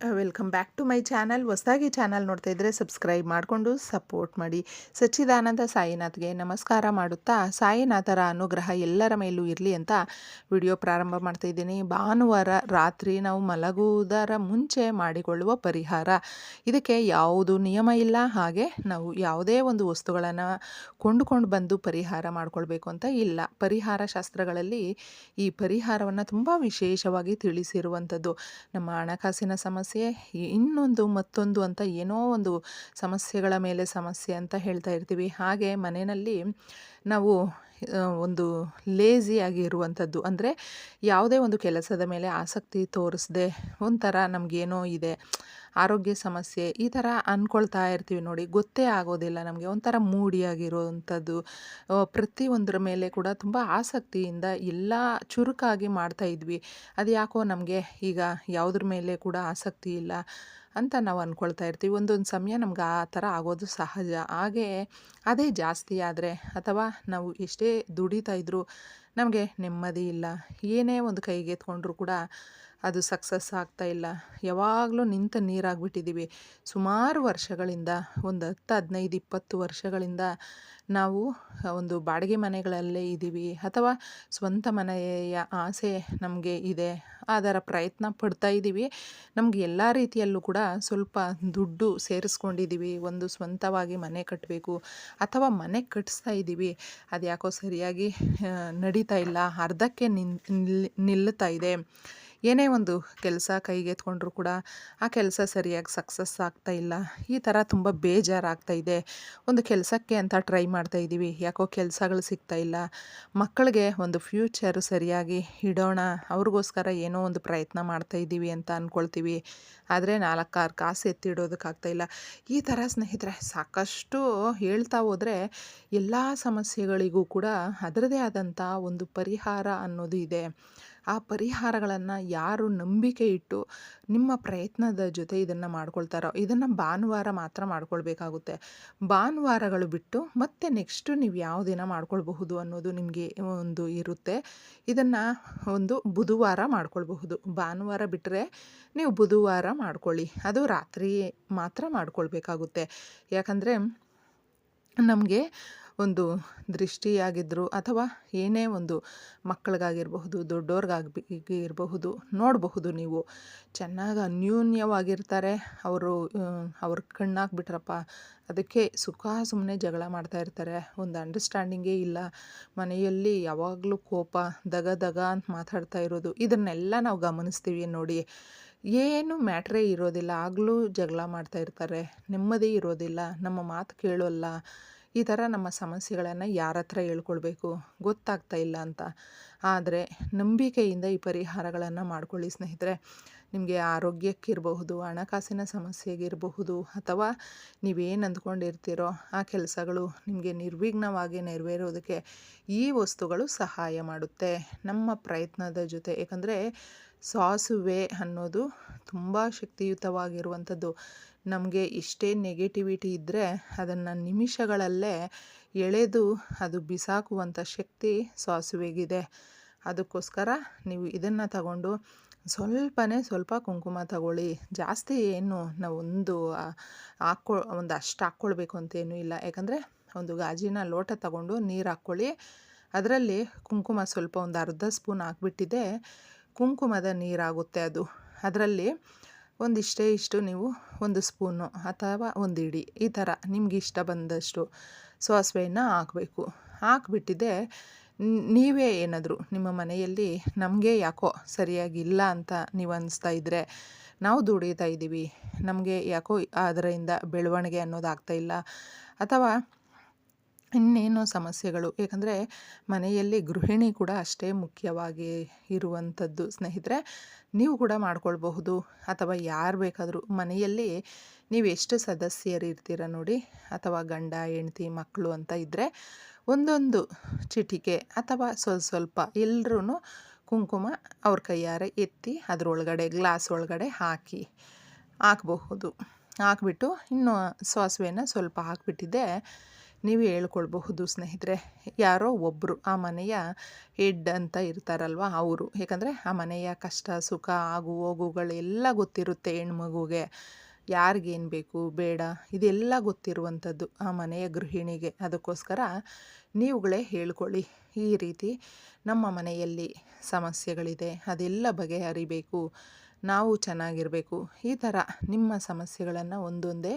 Welcome back to my channel ಹೊಸದಾಗಿ channel ನೋಡ್ತಾ ಇದ್ದರೆ ಸಬ್ಸ್ಕ್ರೈಬ್ ಮಾಡಿಕೊಂಡು ಸಪೋರ್ಟ್ ಮಾಡಿ. ಸಚ್ಚಿದಾನಂದ ಸಾಯಿನಾಥ್ಗೆ ನಮಸ್ಕಾರ ಮಾಡುತ್ತಾ, ಸಾಯಿನಾಥರ ಅನುಗ್ರಹ ಎಲ್ಲರ ಮೇಲೂ ಇರಲಿ ಅಂತ ವಿಡಿಯೋ ಪ್ರಾರಂಭ ಮಾಡ್ತಾ ಇದ್ದೀನಿ. ಭಾನುವಾರ ರಾತ್ರಿ ನಾವು ಮಲಗುವುದರ ಮುಂಚೆ ಮಾಡಿಕೊಳ್ಳುವ ಪರಿಹಾರ. ಇದಕ್ಕೆ ಯಾವುದು ನಿಯಮ ಇಲ್ಲ, ಹಾಗೆ ನಾವು ಯಾವುದೇ ಒಂದು ವಸ್ತುಗಳನ್ನು ಕೊಂಡುಕೊಂಡು ಬಂದು ಪರಿಹಾರ ಮಾಡಿಕೊಳ್ಬೇಕು ಅಂತ ಇಲ್ಲ. ಪರಿಹಾರ ಶಾಸ್ತ್ರಗಳಲ್ಲಿ ಈ ಪರಿಹಾರವನ್ನು ತುಂಬ ವಿಶೇಷವಾಗಿ ತಿಳಿಸಿರುವಂಥದ್ದು. ನಮ್ಮ ಹಣಕಾಸಿನ ಸಮಸ್ಯೆ ಇನ್ನೊಂದು ಮತ್ತೊಂದು ಅಂತ ಏನೋ ಒಂದು ಸಮಸ್ಯೆಗಳ ಮೇಲೆ ಸಮಸ್ಯೆ ಅಂತ ಹೇಳ್ತಾ ಇರ್ತೀವಿ. ಹಾಗೆ ಮನೆಯಲ್ಲಿ ನಾವು ಒಂದು ಲೇಝಿಯಾಗಿ ಇರುವಂಥದ್ದು ಅಂದರೆ ಯಾವುದೇ ಒಂದು ಕೆಲಸದ ಮೇಲೆ ಆಸಕ್ತಿ ತೋರಿಸದೆ ಒಂಥರ ನಮಗೇನೋ ಇದೆ. ಆರೋಗ್ಯ ಸಮಸ್ಯೆ ಈ ಥರ ಅಂದ್ಕೊಳ್ತಾ ಇರ್ತೀವಿ ನೋಡಿ. ಗೊತ್ತೇ ಆಗೋದಿಲ್ಲ ನಮಗೆ. ಒಂಥರ ಮೂಡಿಯಾಗಿರುವಂಥದ್ದು. ಪ್ರತಿಯೊಂದ್ರ ಮೇಲೆ ಕೂಡ ತುಂಬ ಆಸಕ್ತಿಯಿಂದ ಎಲ್ಲ ಚುರುಕಾಗಿ ಮಾಡ್ತಾ ಇದ್ವಿ. ಅದು ಯಾಕೋ ನಮಗೆ ಈಗ ಯಾವುದ್ರ ಮೇಲೆ ಕೂಡ ಆಸಕ್ತಿ ಇಲ್ಲ ಅಂತ ನಾವು ಅಂದ್ಕೊಳ್ತಾ ಇರ್ತೀವಿ. ಒಂದೊಂದು ಸಮಯ ನಮ್ಗೆ ಆ ಥರ ಆಗೋದು ಸಹಜ. ಹಾಗೆ ಅದೇ ಜಾಸ್ತಿ ಆದರೆ ಅಥವಾ ನಾವು ಎಷ್ಟೇ ದುಡಿತಾ ಇದ್ದರೂ ನಮಗೆ ನೆಮ್ಮದಿ ಇಲ್ಲ. ಏನೇ ಒಂದು ಕೈಗೆ ಎತ್ಕೊಂಡ್ರೂ ಕೂಡ ಅದು ಸಕ್ಸಸ್ ಇಲ್ಲ. ಯಾವಾಗಲೂ ನಿಂತ ನೀರಾಗ್ಬಿಟ್ಟಿದ್ದೀವಿ ಸುಮಾರು ವರ್ಷಗಳಿಂದ, ಒಂದು ಹತ್ತು, ಹದಿನೈದು, ಇಪ್ಪತ್ತು ವರ್ಷಗಳಿಂದ ನಾವು ಒಂದು ಬಾಡಿಗೆ ಮನೆಗಳಲ್ಲೇ ಇದ್ದೀವಿ ಅಥವಾ ಸ್ವಂತ ಮನೆಯ ಆಸೆ ನಮಗೆ ಇದೆ. ಅದರ ಪ್ರಯತ್ನ ಪಡ್ತಾ ಇದ್ದೀವಿ ನಮ್ಗೆ ಎಲ್ಲ ರೀತಿಯಲ್ಲೂ ಕೂಡ ಸ್ವಲ್ಪ ದುಡ್ಡು ಸೇರಿಸ್ಕೊಂಡಿದ್ದೀವಿ ಒಂದು ಸ್ವಂತವಾಗಿ ಮನೆ ಕಟ್ಟಬೇಕು ಅಥವಾ ಮನೆ ಕಟ್ಟಿಸ್ತಾ ಇದ್ದೀವಿ ಅದು ಯಾಕೋ ಸರಿಯಾಗಿ ನಡೀತಾ ಇಲ್ಲ. ಅರ್ಧಕ್ಕೆ ನಿಲ್, ನಿಲ್ಲುತ್ತಾ ಇದೆ. ಏನೇ ಒಂದು ಕೆಲಸ ಕೈಗೆತ್ಕೊಂಡ್ರೂ ಕೂಡ ಆ ಕೆಲಸ ಸರಿಯಾಗಿ ಸಕ್ಸಸ್ ಆಗ್ತಾ ಇಲ್ಲ. ಈ ಥರ ತುಂಬ ಬೇಜಾರಾಗ್ತಾ ಇದೆ. ಒಂದು ಕೆಲಸಕ್ಕೆ ಅಂತ ಟ್ರೈ ಮಾಡ್ತಾ ಇದ್ದೀವಿ ಯಾಕೋ ಕೆಲಸಗಳು ಸಿಗ್ತಾ ಇಲ್ಲ. ಮಕ್ಕಳಿಗೆ ಒಂದು ಫ್ಯೂಚರ್ ಸರಿಯಾಗಿ ಇಡೋಣ. ಅವ್ರಿಗೋಸ್ಕರ ಏನೋ ಒಂದು ಪ್ರಯತ್ನ ಮಾಡ್ತಾ ಇದ್ದೀವಿ ಅಂತ ಅಂದ್ಕೊಳ್ತೀವಿ ಆದರೆ ನಾಲ್ಕಾರು ಕಾಸು ಎತ್ತಿಡೋದಕ್ಕಾಗ್ತಾ ಇಲ್ಲ. ಈ ಥರ ಸ್ನೇಹಿತರೆ, ಸಾಕಷ್ಟು ಹೇಳ್ತಾ ಹೋದರೆ ಎಲ್ಲ ಸಮಸ್ಯೆಗಳಿಗೂ ಕೂಡ ಅದರದೇ ಆದಂಥ ಒಂದು ಪರಿಹಾರ ಅನ್ನೋದು ಇದೆ. ಆ ಪರಿಹಾರಗಳನ್ನು ಯಾರು ನಂಬಿಕೆ ಇಟ್ಟು ನಿಮ್ಮ ಪ್ರಯತ್ನದ ಜೊತೆ ಇದನ್ನು ಮಾಡ್ಕೊಳ್ತಾರೋ, ಇದನ್ನು ಭಾನುವಾರ ಮಾತ್ರ ಮಾಡ್ಕೊಳ್ಬೇಕಾಗುತ್ತೆ. ಭಾನುವಾರಗಳು ಬಿಟ್ಟು ಮತ್ತೆ ನೆಕ್ಸ್ಟು ನೀವು ಯಾವ ದಿನ ಮಾಡ್ಕೊಳ್ಬಹುದು ಅನ್ನೋದು ನಿಮಗೆ ಒಂದು ಇರುತ್ತೆ. ಇದನ್ನು ಒಂದು ಬುಧವಾರ ಮಾಡ್ಕೊಳ್ಬಹುದು. ಭಾನುವಾರ ಬಿಟ್ಟರೆ ನೀವು ಬುಧವಾರ ಮಾಡ್ಕೊಳ್ಳಿ. ಅದು ರಾತ್ರಿ ಮಾತ್ರ ಮಾಡ್ಕೊಳ್ಬೇಕಾಗುತ್ತೆ. ಯಾಕಂದರೆ ನಮಗೆ ಒಂದು ದೃಷ್ಟಿಯಾಗಿದ್ದರು ಅಥವಾ ಏನೇ ಒಂದು ಮಕ್ಕಳಿಗಾಗಿರಬಹುದು ದೊಡ್ಡವ್ರಿಗಾಗಿ ಇರಬಹುದು ನೋಡಬಹುದು ನೀವು. ಚೆನ್ನಾಗಿ ಅನ್ಯೂನ್ಯವಾಗಿರ್ತಾರೆ. ಅವರು ಅವ್ರ ಕಣ್ಣಾಕ್ಬಿಟ್ರಪ್ಪ ಅದಕ್ಕೆ ಸುಖ ಸುಮ್ಮನೆ ಜಗಳ ಮಾಡ್ತಾ ಇರ್ತಾರೆ. ಒಂದು ಅಂಡರ್ಸ್ಟ್ಯಾಂಡಿಂಗೇ ಇಲ್ಲ. ಮನೆಯಲ್ಲಿ ಯಾವಾಗಲೂ ಕೋಪ, ದಗ ದಗ ಅಂತ ಮಾತಾಡ್ತಾ ಇರೋದು. ಇದನ್ನೆಲ್ಲ ನಾವು ಗಮನಿಸ್ತೀವಿ ನೋಡಿ. ಏನು ಮ್ಯಾಟ್ರೇ ಇರೋದಿಲ್ಲ. ಆಗಲೂ ಜಗಳ ಮಾಡ್ತಾ ಇರ್ತಾರೆ. ನೆಮ್ಮದಿ ಇರೋದಿಲ್ಲ. ನಮ್ಮ ಮಾತು ಕೇಳೋಲ್ಲ. ಈ ಥರ ನಮ್ಮ ಸಮಸ್ಯೆಗಳನ್ನು ಯಾರ ಹತ್ರ ಹೇಳ್ಕೊಳ್ಬೇಕು? ಗೊತ್ತಾಗ್ತಾ ಇಲ್ಲ ಅಂತ. ಆದರೆ ನಂಬಿಕೆಯಿಂದ ಈ ಪರಿಹಾರಗಳನ್ನು ಮಾಡ್ಕೊಳ್ಳಿ ಸ್ನೇಹಿತರೆ. ನಿಮಗೆ ಆರೋಗ್ಯಕ್ಕಿರಬಹುದು, ಹಣಕಾಸಿನ ಸಮಸ್ಯೆಗಿರಬಹುದು, ಅಥವಾ ನೀವೇನು ಅಂದ್ಕೊಂಡಿರ್ತೀರೋ ಆ ಕೆಲಸಗಳು ನಿಮಗೆ ನಿರ್ವಿಘ್ನವಾಗಿ ನೆರವೇರೋದಕ್ಕೆ ಈ ವಸ್ತುಗಳು ಸಹಾಯ ಮಾಡುತ್ತೆ. ನಮ್ಮ ಪ್ರಯತ್ನದ ಜೊತೆ. ಏಕೆಂದರೆ ಸಾಸುವೆ ಅನ್ನೋದು ತುಂಬ ಶಕ್ತಿಯುತವಾಗಿರುವಂಥದ್ದು. ನಮಗೆ ಎಷ್ಟೇ ನೆಗೆಟಿವಿಟಿ ಇದ್ದರೆ ಅದನ್ನು ನಿಮಿಷಗಳಲ್ಲೇ ಎಳೆದು ಅದು ಬಿಸಾಕುವಂಥ ಶಕ್ತಿ ಸಾಸುವೆಗಿದೆ. ಅದಕ್ಕೋಸ್ಕರ ನೀವು ಇದನ್ನು ತಗೊಂಡು ಸ್ವಲ್ಪನೇ ಸ್ವಲ್ಪ ಕುಂಕುಮ ತಗೊಳ್ಳಿ. ಜಾಸ್ತಿ ಏನು ನಾವು ಒಂದು ಹಾಕ್ಕೊ, ಒಂದು ಅಷ್ಟು ಹಾಕ್ಕೊಳ್ಬೇಕು ಅಂತೇನೂ ಇಲ್ಲ. ಯಾಕಂದರೆ ಒಂದು ಗಾಜಿನ ಲೋಟ ತಗೊಂಡು ನೀರು ಹಾಕ್ಕೊಳ್ಳಿ. ಅದರಲ್ಲಿ ಕುಂಕುಮ ಸ್ವಲ್ಪ ಒಂದು ಅರ್ಧ ಸ್ಪೂನ್ ಹಾಕ್ಬಿಟ್ಟಿದೆ. ಕುಂಕುಮದ ನೀರಾಗುತ್ತೆ ಅದು. ಅದರಲ್ಲಿ ಒಂದಿಷ್ಟೇ ಇಷ್ಟು ನೀವು ಒಂದು ಸ್ಪೂನು ಅಥವಾ ಒಂದು ಇಡಿ, ಈ ಥರ ನಿಮ್ಗೆ ಇಷ್ಟ ಬಂದಷ್ಟು ಸಾಸಿವೆಯನ್ನು ಹಾಕಬೇಕು. ಹಾಕಿಬಿಟ್ಟಿದೆ ನೀವೇ ಏನಾದರೂ ನಿಮ್ಮ ಮನೆಯಲ್ಲಿ ನಮಗೆ ಯಾಕೋ ಸರಿಯಾಗಿ ಇಲ್ಲ ಅಂತ ನೀವು ಅನಿಸ್ತಾ ಇದ್ದರೆ ನಾವು ದುಡಿತಾ ಇದ್ದೀವಿ ನಮಗೆ ಯಾಕೋ ಅದರಿಂದ ಬೆಳವಣಿಗೆ ಅನ್ನೋದು ಇಲ್ಲ, ಅಥವಾ ಇನ್ನೇನೋ ಸಮಸ್ಯೆಗಳು? ಏಕೆಂದರೆ ಮನೆಯಲ್ಲಿ ಗೃಹಿಣಿ ಕೂಡ ಅಷ್ಟೇ ಮುಖ್ಯವಾಗಿ ಇರುವಂಥದ್ದು ಸ್ನೇಹಿತರೆ, ನೀವು ಕೂಡ ಮಾಡ್ಕೊಳ್ಬಹುದು. ಅಥವಾ ಯಾರು ಬೇಕಾದರೂ ಮನೆಯಲ್ಲಿ ನೀವು ಎಷ್ಟು ಸದಸ್ಯರು ಇರ್ತೀರ ನೋಡಿ, ಅಥವಾ ಗಂಡ, ಹೆಂಡತಿ ಮಕ್ಕಳು ಅಂತ ಇದ್ದರೆ ಒಂದೊಂದು ಚಿಟಿಕೆ ಅಥವಾ ಸ್ವಲ್ಪ ಸ್ವಲ್ಪ ಎಲ್ಲರೂ ಕುಂಕುಮ ಅವ್ರ ಕೈಯಾರೆ ಎತ್ತಿ ಅದರೊಳಗಡೆ ಗ್ಲಾಸ್ ಒಳಗಡೆ ಹಾಕಿ ಹಾಕಬಹುದು. ಹಾಕ್ಬಿಟ್ಟು ಇನ್ನು ಸಾಸಿವೆನ ಸ್ವಲ್ಪ ಹಾಕ್ಬಿಟ್ಟಿದ್ದೆ. ನೀವು ಹೇಳ್ಕೊಳ್ಬಹುದು ಸ್ನೇಹಿತರೆ, ಯಾರೋ ಒಬ್ಬರು ಆ ಮನೆಯ ಹೆಡ್ ಅಂತ ಇರ್ತಾರಲ್ವ ಅವರು. ಯಾಕಂದರೆ ಆ ಮನೆಯ ಕಷ್ಟ, ಸುಖ, ಆಗು ಹೋಗುಗಳೆಲ್ಲ ಗೊತ್ತಿರುತ್ತೆ ಹೆಣ್ಮಗುಗೆ. ಯಾರಿಗೇನು ಬೇಕು, ಬೇಡ, ಇದೆಲ್ಲ ಗೊತ್ತಿರುವಂಥದ್ದು ಆ ಮನೆಯ ಗೃಹಿಣಿಗೆ. ಅದಕ್ಕೋಸ್ಕರ ನೀವುಗಳೇ ಹೇಳ್ಕೊಳ್ಳಿ, ಈ ರೀತಿ ನಮ್ಮ ಮನೆಯಲ್ಲಿ ಸಮಸ್ಯೆಗಳಿದೆ, ಅದೆಲ್ಲ ಬಗೆಹರಿಬೇಕು. ನಾವು ಚೆನ್ನಾಗಿರಬೇಕು. ಈ ಥರ ನಿಮ್ಮ ಸಮಸ್ಯೆಗಳನ್ನು ಒಂದೊಂದೇ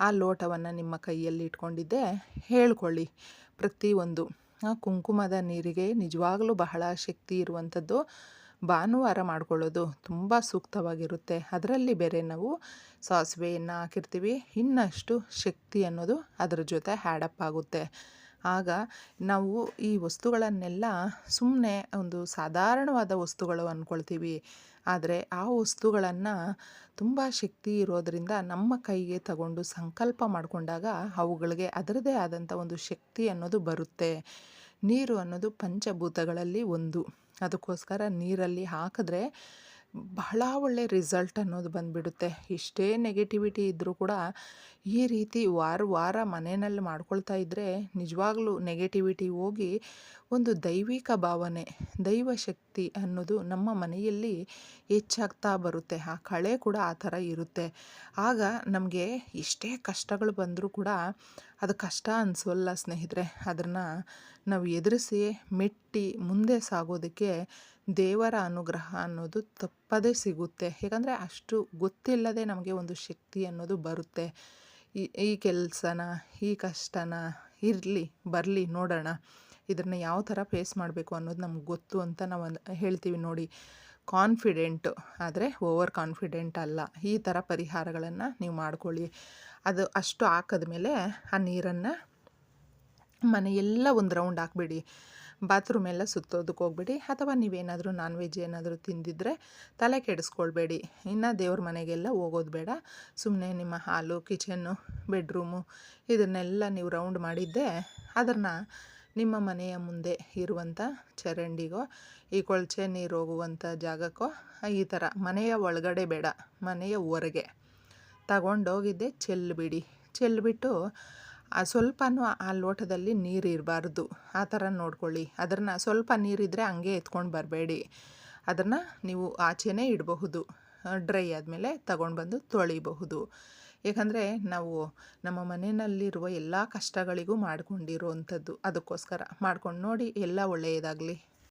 ಆ ಲೋಟವನ್ನು ನಿಮ್ಮ ಕೈಯಲ್ಲಿ ಇಟ್ಕೊಂಡಿದ್ದೆ ಹೇಳ್ಕೊಳ್ಳಿ. ಪ್ರತಿಯೊಂದು ಕುಂಕುಮದ ನೀರಿಗೆ ನಿಜವಾಗಲೂ ಬಹಳ ಶಕ್ತಿ ಇರುವಂಥದ್ದು. ಭಾನುವಾರ ಮಾಡ್ಕೊಳ್ಳೋದು ತುಂಬ ಸೂಕ್ತವಾಗಿರುತ್ತೆ. ಅದರಲ್ಲಿ ಬೇರೆ ನಾವು ಸಾಸಿವೆಯನ್ನು ಹಾಕಿರ್ತೀವಿ. ಇನ್ನಷ್ಟು ಶಕ್ತಿ ಅನ್ನೋದು ಅದರ ಜೊತೆ ಹ್ಯಾಡಪ್ ಆಗುತ್ತೆ. ಆಗ ನಾವು ಈ ವಸ್ತುಗಳನ್ನೆಲ್ಲ ಸುಮ್ಮನೆ ಒಂದು ಸಾಧಾರಣವಾದ ವಸ್ತುಗಳು ಅಂದ್ಕೊಳ್ತೀವಿ ಆದರೆ ಆ ವಸ್ತುಗಳನ್ನು ತುಂಬ ಶಕ್ತಿ ಇರೋದರಿಂದ ನಮ್ಮ ಕೈಗೆ ತಗೊಂಡು ಸಂಕಲ್ಪ ಮಾಡಿಕೊಂಡಾಗ ಅವುಗಳಿಗೆ ಅದರದೇ ಆದಂಥ ಒಂದು ಶಕ್ತಿ ಅನ್ನೋದು ಬರುತ್ತೆ. ನೀರು ಅನ್ನೋದು ಪಂಚಭೂತಗಳಲ್ಲಿ ಒಂದು. ಅದಕ್ಕೋಸ್ಕರ ನೀರಲ್ಲಿ ಹಾಕಿದ್ರೆ ಬಹಳ ಒಳ್ಳೆ ರಿಸಲ್ಟ್ ಅನ್ನೋದು ಬಂದುಬಿಡುತ್ತೆ. ಇಷ್ಟೇ ನೆಗೆಟಿವಿಟಿ ಇದ್ದರೂ ಕೂಡ ಈ ರೀತಿ ವಾರ ವಾರ ಮನೆಯಲ್ಲಿ ಮಾಡ್ಕೊಳ್ತಾ ಇದ್ದರೆ ನಿಜವಾಗ್ಲೂ ನೆಗೆಟಿವಿಟಿ ಹೋಗಿ ಒಂದು ದೈವಿಕ ಭಾವನೆ, ದೈವ ಶಕ್ತಿ ಅನ್ನೋದು ನಮ್ಮ ಮನೆಯಲ್ಲಿ ಹೆಚ್ಚಾಗ್ತಾ ಬರುತ್ತೆ. ಆ ಕಳೆ ಕೂಡ ಆ ಥರ ಇರುತ್ತೆ. ಆಗ ನಮಗೆ ಎಷ್ಟೇ ಕಷ್ಟಗಳು ಬಂದರೂ ಕೂಡ ಅದು ಕಷ್ಟ ಅನಿಸೋಲ್ಲ ಸ್ನೇಹಿತರೆ. ಅದನ್ನು ನಾವು ಎದುರಿಸಿ, ಮೆಟ್ಟಿ ಮುಂದೆ ಸಾಗೋದಕ್ಕೆ ದೇವರ ಅನುಗ್ರಹ ಅನ್ನೋದು ತಪ್ಪದೇ ಸಿಗುತ್ತೆ. ಯಾಕಂದರೆ ಅಷ್ಟು ಗೊತ್ತಿಲ್ಲದೆ ನಮಗೆ ಒಂದು ಶಕ್ತಿ ಅನ್ನೋದು ಬರುತ್ತೆ. ಈ ಈ ಕೆಲಸನ, ಈ ಕಷ್ಟನ, ಇರಲಿ, ಬರಲಿ ನೋಡೋಣ. ಇದನ್ನು ಯಾವ ಥರ ಫೇಸ್ ಮಾಡಬೇಕು ಅನ್ನೋದು ನಮ್ಗೆ ಗೊತ್ತು ಅಂತ ನಾವು ಹೇಳ್ತೀವಿ ನೋಡಿ. ಕಾನ್ಫಿಡೆಂಟು ಆದರೆ ಓವರ್ ಕಾನ್ಫಿಡೆಂಟ್ ಅಲ್ಲ. ಈ ಥರ ಪರಿಹಾರಗಳನ್ನು ನೀವು ಮಾಡ್ಕೊಳ್ಳಿ. ಅದು ಅಷ್ಟು ಹಾಕಿದ್ಮೇಲೆ ಆ ನೀರನ್ನು ಮನೆಯೆಲ್ಲ ಒಂದು ರೌಂಡ್ ಹಾಕ್ಬಿಡಿ. ಬಾತ್ರೂಮ್ ಎಲ್ಲ ಸುತ್ತೋದಕ್ಕೆ ಹೋಗ್ಬೇಡಿ. ಅಥವಾ ನೀವೇನಾದರೂ ನಾನ್ ವೆಜ್ ಏನಾದರೂ ತಿಂದಿದ್ರೆ ತಲೆ ಕೆಡಿಸ್ಕೊಳ್ಬೇಡಿ. ಇನ್ನು ದೇವ್ರ ಮನೆಗೆಲ್ಲ ಹೋಗೋದು ಬೇಡ. ಸುಮ್ಮನೆ ನಿಮ್ಮ ಹಾಲು ಕಿಚನ್ನು ಬೆಡ್ರೂಮು ಇದನ್ನೆಲ್ಲ ನೀವು ರೌಂಡ್ ಮಾಡಿದ್ದೆ ಅದನ್ನು ನಿಮ್ಮ ಮನೆಯ ಮುಂದೆ ಇರುವಂಥ ಚರಂಡಿಗೋ, ಈ ಕೊಳಚೆ ನೀರು ಹೋಗುವಂಥ ಜಾಗಕ್ಕೋ, ಈ ಥರ ಮನೆಯ ಒಳಗಡೆ ಬೇಡ. ಮನೆಯ ಹೊರಗೆ ತಗೊಂಡೋಗಿದ್ದೆ ಚೆಲ್ಬಿಡಿ. ಚೆಲ್ಬಿಟ್ಟು ಆ ಸ್ವಲ್ಪನೂ ಆ ಲೋಟದಲ್ಲಿ ನೀರು ಇರಬಾರ್ದು. ಆ ಥರ ನೋಡ್ಕೊಳ್ಳಿ. ಅದನ್ನು ಸ್ವಲ್ಪ ನೀರಿದ್ದರೆ ಹಂಗೆ ಎತ್ಕೊಂಡು ಬರಬೇಡಿ. ಅದನ್ನು ನೀವು ಆಚೆನೇ ಇಡಬಹುದು. ಡ್ರೈ ಆದಮೇಲೆ ತಗೊಂಡು ಬಂದು ತೊಳಿಬಹುದು. ಏಕೆಂದರೆ ನಾವು ನಮ್ಮ ಮನೆಯಲ್ಲಿರುವ ಎಲ್ಲ ಕಷ್ಟಗಳಿಗೂ ಮಾಡಿಕೊಂಡಿರುವಂಥದ್ದು. ಅದಕ್ಕೋಸ್ಕರ ಮಾಡ್ಕೊಂಡು ನೋಡಿ ಎಲ್ಲ ಒಳ್ಳೆಯದಾಗಲಿ.